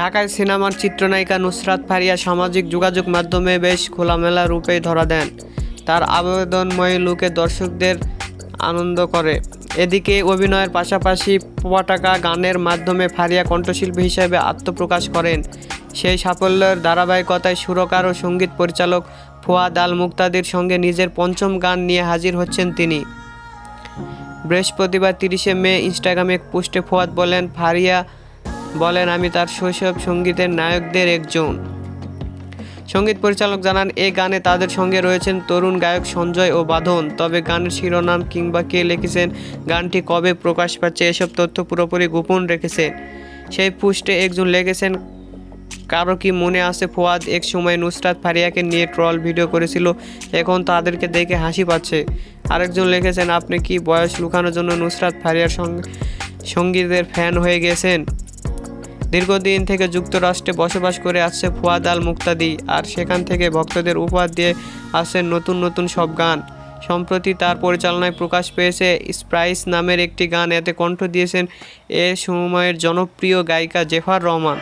ঢাকায় সিনেমার চিত্রনায়িকা নুসরাত ফারিয়া সামাজিক যোগাযোগ মাধ্যমে বেশ খোলামেলা রূপে ধরা দেন। তার আবেদনময় লুকে দর্শকদের আনন্দ করে। এদিকে অভিনয়ের পাশাপাশি পটাকা গানের মাধ্যমে ফারিয়া কণ্ঠশিল্পী হিসেবে আত্মপ্রকাশ করেন। সেই সাফল্যের ধারাবাহিকতায় সুরকার ও সংগীত পরিচালক ফুয়াদ আল মুক্তাদির সঙ্গে নিজের পঞ্চম গান নিয়ে হাজির হচ্ছেন তিনি। বৃহস্পতিবার তিরিশে মে ইনস্টাগ্রামে পোস্টে ফুয়াদ বলেন, ফারিয়া বলেন, আমি তার শৈশব সঙ্গীতের নায়কদের একজন। সংগীত পরিচালক জানান এই গানে তাদের সঙ্গে রয়েছেন তরুণ গায়ক সঞ্জয় ও বাঁধন। তবে গানের শিরোনাম কিংবা কে লিখেছেন, গানটি কবে প্রকাশ পাচ্ছে, এসব তথ্য পুরোপুরি গোপন রেখেছেন। সেই পুষ্টে একজন লিখেছেন, কারও কি মনে আছে ফোয়াদ এক সময় নুসরাত ফারিয়াকে নিয়ে ট্রল ভিডিও করেছিল, এখন তাদেরকে দেখে হাসি পাচ্ছে? আরেকজন লিখেছেন, আপনি কি বয়স লুকানোর জন্য নুসরাত ফারিয়ার সঙ্গে সঙ্গীতের ফ্যান হয়ে গেছেন? দীর্ঘদিন থেকে যুক্তরাষ্ট্রে বসবাস করে আসছে ফুয়াদ আল মুক্তাদি, আর সেখান থেকে ভক্তদের উপহার দিয়ে আসছে নতুন নতুন সব গান। সম্প্রতি তার পরিচালনায় প্রকাশ পেয়েছে স্প্রাইস নামের একটি গান, এতে কণ্ঠ দিয়েছেন এ সময়ের জনপ্রিয় গায়িকা জেফার রহমান।